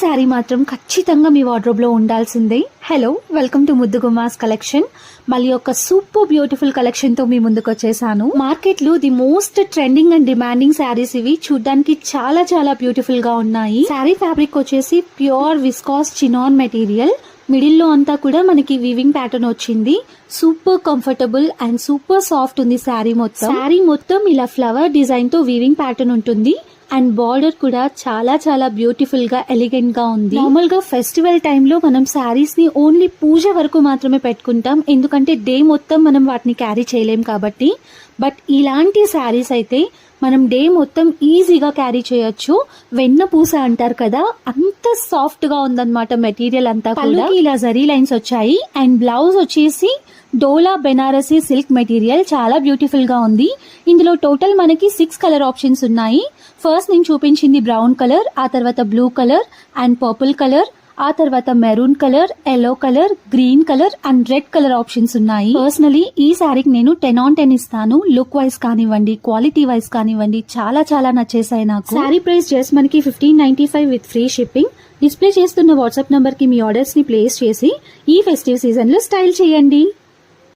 శారీ మాత్రం ఖచ్చితంగా మీ వార్డ్రోబ్లో ఉండాల్సిందే. హలో వెల్కమ్ టు ముద్దు గుమాస్ కలెక్షన్ మళ్ళీ ఒక సూపర్ బ్యూటిఫుల్ కలెక్షన్తో మీ ముందుకు వచ్చేసాను మార్కెట్లో the most trending and demanding saris ఇవి. చూడ్డానికి చాలా చాలా బ్యూటిఫుల్గా ఉన్నాయి. శారీ ఫ్యాబ్రిక్ వచ్చేసి ప్యూర్ విస్కాస్ చినాన్ మెటీరియల్ మిడిల్లో అంతా కూడా మనకి వీవింగ్ ప్యాటర్న్ వచ్చింది. Super comfortable and super soft ఉంది శారీ మొత్తం. శారీ మొత్తం ఇలా ఫ్లవర్ డిజైన్తో వీవింగ్ ప్యాటర్న్ ఉంటుంది. అండ్ బార్డర్ కూడా చాలా చాలా బ్యూటిఫుల్గా ఎలిగెంట్గా ఉంది. నార్మల్గా ఫెస్టివల్ టైంలో మనం శారీస్ని ఓన్లీ పూజ వరకు మాత్రమే పెట్టుకుంటాం. ఎందుకంటే డే మొత్తం మనం వాటిని క్యారీ చేయలేం కాబట్టి. బట్ ఇలాంటి శారీస్ అయితే మనం డే మొత్తం ఈజీగా క్యారీ చేయొచ్చు. వెన్న పూస అంటారు కదా అంత సాఫ్ట్గా ఉందన్నమాట మెటీరియల్ అంతా కూడా. ఇలా జరీ లైన్స్ వచ్చాయి. అండ్ బ్లౌజ్ వచ్చేసి డోలా బెనారసీ సిల్క్ మెటీరియల్ చాలా బ్యూటిఫుల్గా ఉంది. ఇందులో టోటల్ మనకి సిక్స్ కలర్ ఆప్షన్స్ ఉన్నాయి. ఫస్ట్ నేను చూపించింది బ్రౌన్ కలర్ ఆ తర్వాత blue colour and purple colour ఆ తర్వాత maroon colour yellow colour green colour and red colour options ఉన్నాయి. పర్సనలీ ఈ శారీకి నేను టెన్ ఆన్ టెన్ ఇస్తాను. లుక్ వైజ్ కానివ్వండి క్వాలిటీ వైజ్ కానివ్వండి చాలా చాలా నచ్చేసాయి నాకు. శారీ ప్రైస్ జస్ట్ మనకి fifteen ninety five with free shipping display చేస్తున్న వాట్సాప్ నంబర్కి మీ ఆర్డర్స్ని ప్లేస్ చేసి ఈ ఫెస్టివ్ సీజన్లో స్టైల్ చేయండి.